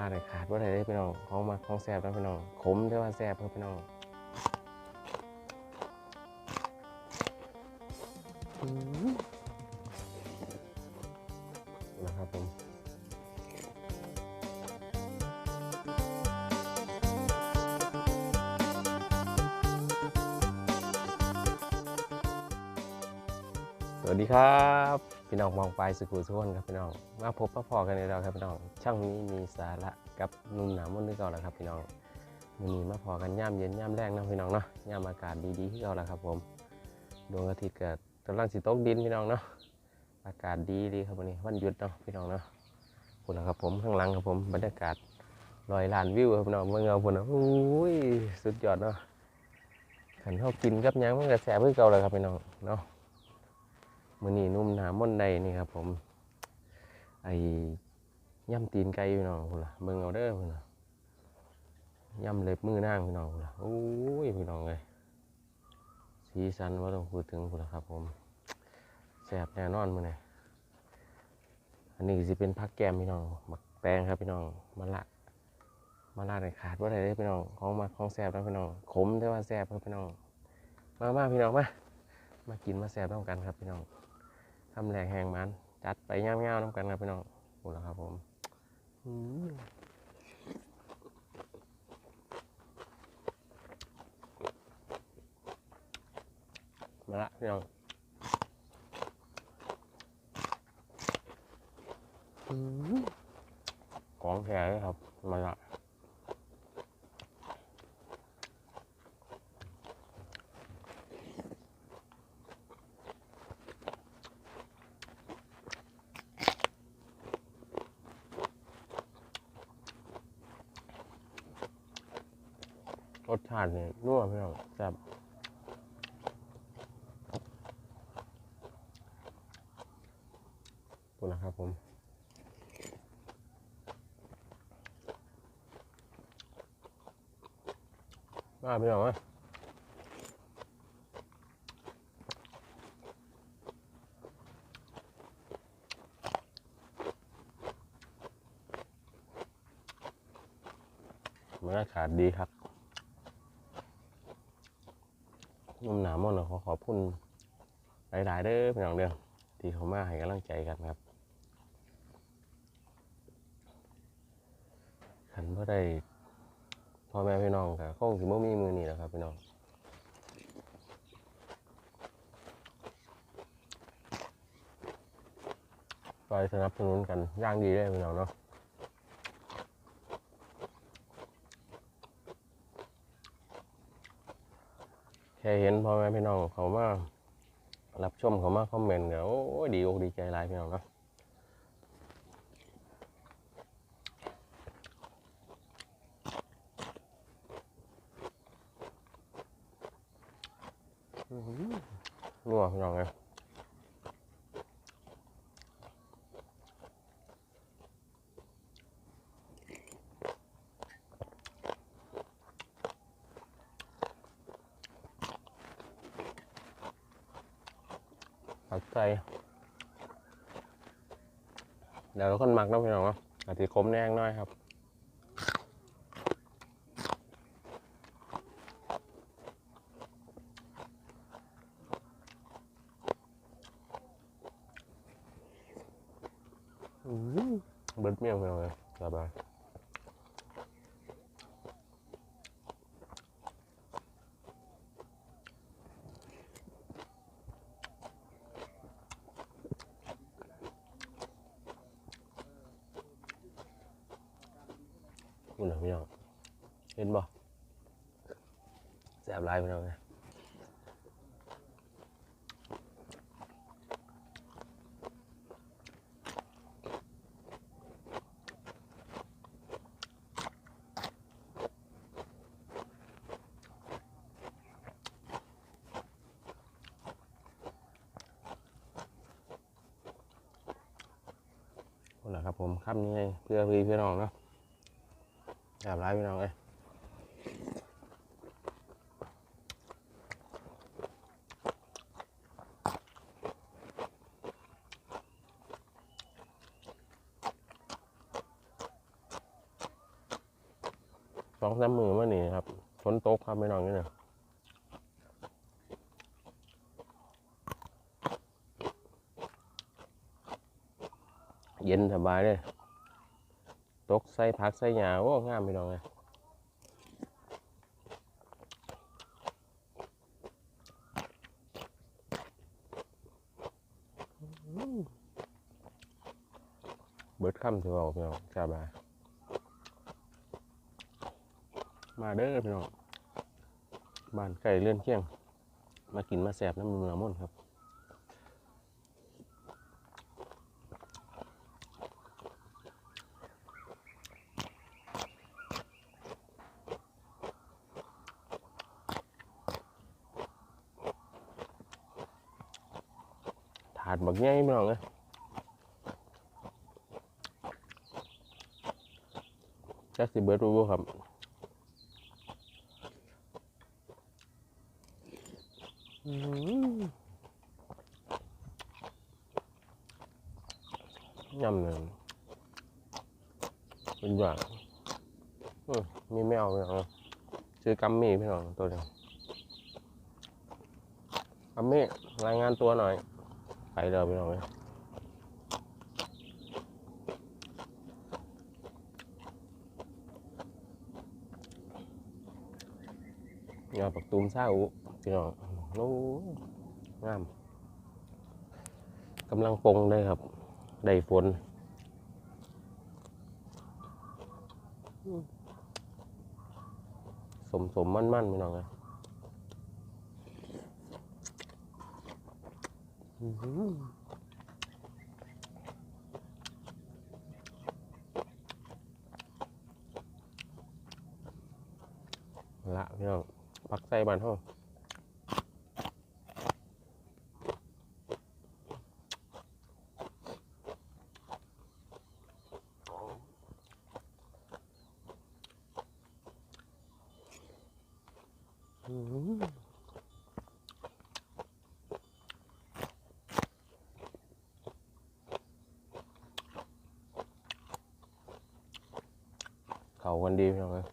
ลาดเลยขาดว่าไรได้พี่น้องของมาของแซ่บนะพี่น้องขมแต่ว่าแซ่บครับพี่น้องนะครับผมสวัสดีครับ พี่น้องมองไปสกูทุกคนครับพี่น้องมาพบมาพอกันในเราครับพี่น้องช่างนี้มีสาระกับนุ่มหนามนนึกเอาละครับพี่น้องวันนี้มาพอกันย่ำเย็นย่ำแรงนะพี่น้องเนาะย่ำอากาศดีๆที่เราละครับ ผมดวงอาทิตย์เกิดกำลังสิตกดินพี่น้องเนาะอากาศดีดีครับวันนี้วันหยุดเนาะพี่น้องเนาะคุณนะครับผมข้างหลังครับผมบรรยากาศลอยลานวิวครับพี่น้องเมื่อเงาพุ่นนะโอ้ยสุดยอดเนาะขันเข้ากินกับยังมันก็แซบเพื่อเก่าเลยครับพี่น้องเนาะ มือนี้นุ่มหนามม่อนใดนี่ครับ ผม ไอ้ย่ำตีนไก่พี่น้องพุ่นล่ะเบิ่งเอาเด้อพุ่นล่ะย่ำเล็บมือนางพี่น้องพุ่นล่ะโอ้ยพี่น้องเลยสีสันว่าต้องพูดถึงพุ่นล่ะครับ ผมแซ่บแน่นอนมือนี้อันนี้สิเป็นผักแกมพี่น้องมักแตงครับพี่น้องมะละมะละได้ขาดว่าอะได้เด้พี่น้องของมาของแซ่บนะพี่น้องขมแต่ว่าแซ่บครับพี่น้องมามาพี่น้องมามากินมาแซ่บต้องกันครับพี่น้อง ทำแหลกแหงมันจัดไปเงาๆน้ำกันครับพี่น้องหมดแล้วครับผมอืมมาละพี่น้องอืมของแท้เลยครับมาละ รสชาติเนี่ยนัวพี่น้องแซ่บคุณนะครับผมมาพี่น้องมาบรรยากาศดีครับ นุ่มหนามอนขอขอบคุณหลาย ๆ เด้อพี่น้องเด้อที่เขามาให้กำลังใจกันครับขันพ่อได้พ่อแม่พี่น้องกับคงสิบ่มีมือนี่แหละครับพี่น้องคอยสนับสนุนกันย่างดีเลยพี่น้องเนาะ ค่เห็นพ่อแม่พี่น้องเขามารับชมเขามาคอมเมนต์ก็โอ้ดีอกดีใจหลายพี่น้องเนาะอื้อหือนัวพี่น้องเลย ผักใจเดี๋ยวเราคนมักนาะพี่น้องเนาะอาจจะคมแน่งน้อยครับเบิดเมี่ยงพี่น้องเลยสบาย คุณนะพี่น้องเห็นบ่แสบลายพี่น้องเลยคุณนะครับผมคำนี้เพื่อพี่พี่น้องเนาะ แสบหลายพี่น้องเลยองสามมือมานี่ครับฝนตกครับไม่น้องนี่นะเย็นสบายเลย ใส่ผักใส่หญ้าโอ้งามไม่น้องเลยเบิดคำถือว่าพี่น้องสบามาเด้อพี่น้องบ้านไก่เลื่อนเคียง มากินมาแสบน้ำมันละม่นครับ กง่ายพี่น้องเลยจักสิเบิร์ดรู้ครับยำหนึ่งเป็นอย่างมีแมวพี่น้องชื่อกัมมี่พี่น้องตัวหนึงกัมมี่รายงานตัวหน่อย ไปเดี๋ยวพี่น้องเลยยอดปักตูมซาอุพี่น้องโอ้งามกำลังปงได้ครับ ได้ฝนสมสมมั่นมั่นพี่น้องเลยอื้อหือละ พี่น้องปักใส่บานห้องอื้อหือ เขากันดีพี่น้องเลย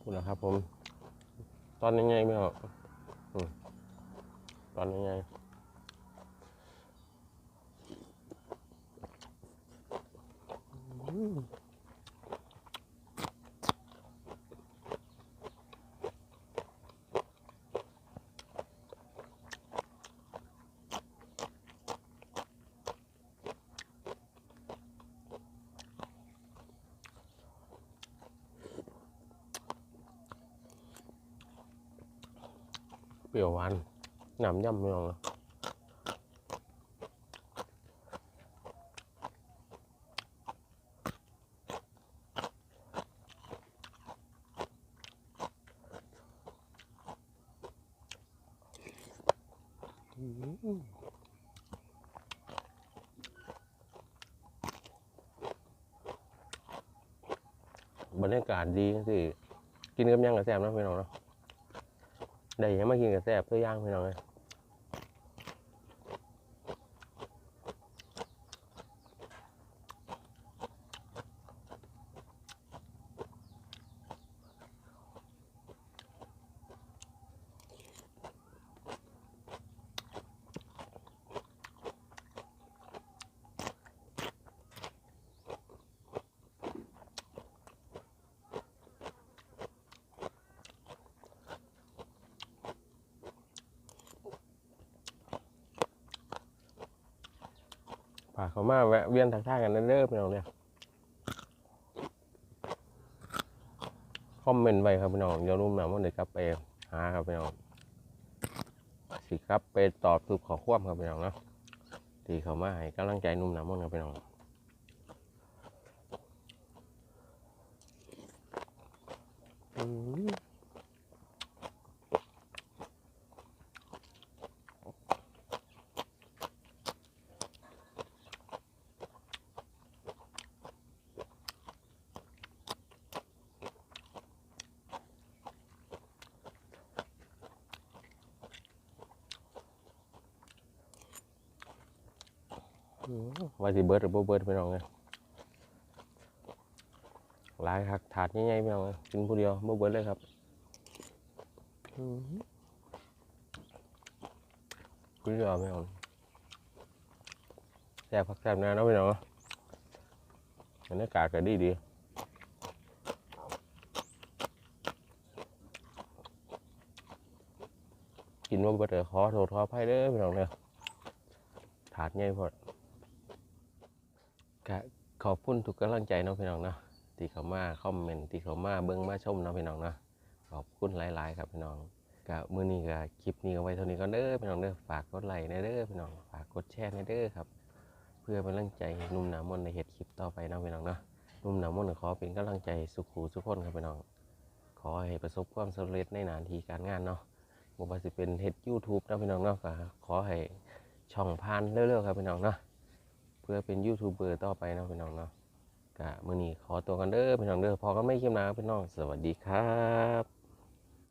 คุณนะครับผม ตอนยังไงไม่ออกอืมตอนยังไง ปรี้ยวหวานหนำย่ำไม่ออกเลอืมบรรยากาศดีสิกินกับหยังกับแซ่บนะพี่น้องเนาะ ได้ยังมากินกับแซ่บตัวย่างพี่น้องเลยากเขามาแวะเวียนทักทายกันเด้อพี่น้องเนี่ยคอมเมนต์ไว้ครับพี่น้องอย่าลืมนะว่าเดี๋ยวกลับไปหาครับพี่น้องสิครับไปตอบทุกข้อความครับพี่น้องเนาะที่เขามาให้กำลังใจนุ่มหนามนครับพี่น้องอืม อืม ว่าสิเบิร์ดหรือบ่เบิร์ดพี่น้องเลยหลายคักถาดใหญ่ๆพี่น้องกินผู้เดียวบ่เบิร์ดเลยครับอืมผู้เดียวพี่น้องแซ่บพักแซ่บน่เนาะพี่น้องเนาะบรรยากาศก็ดีดีกินบ่าเบิร์ดขอโทษขออภัยเด้อพี่น้องเด้อถาดใหญ่พอด ก็ขอบคุณทุกกำลังใจเนาะพี่น้องเนาะที่เขามาคอมเมนต์ที่เขามาเบิ้งมาชมเนาะพี่น้องเนาะขอบคุณหลาย ๆ ครับพี่น้องก็มื้อนี้ก็คลิปนี้เอาไว้เท่านี้ก็เด้อพี่น้องเด้อฝากกดไลค์ในเด้อพี่น้องฝากกดแชร์ในเด้อครับ เพื่อเป็นกำลังใจนุ่มหนามนในเฮ็ดคลิปต่อไปเนาะพี่น้องเนาะนุ่มหนามนขอเป็นกำลังใจสุขูสุขคนครับพี่น้อง ขอให้ประสบความสำเร็จในหน้าที่การงานเนาะบ่ว่าสิเป็นเฮ็ด YouTube เนาะพี่น้องเนาะก็ขอให้ช่องพานเร็วๆครับพี่น้องเนาะ เพื่อเป็นยูทูบเบอร์ต่อไปนะพี่น้องเนาะกะมือนี้ขอตัวกันเด้อพี่น้องเด้อพอกันไม่เข้มน้าครับพี่น้อง สวัสดีครับ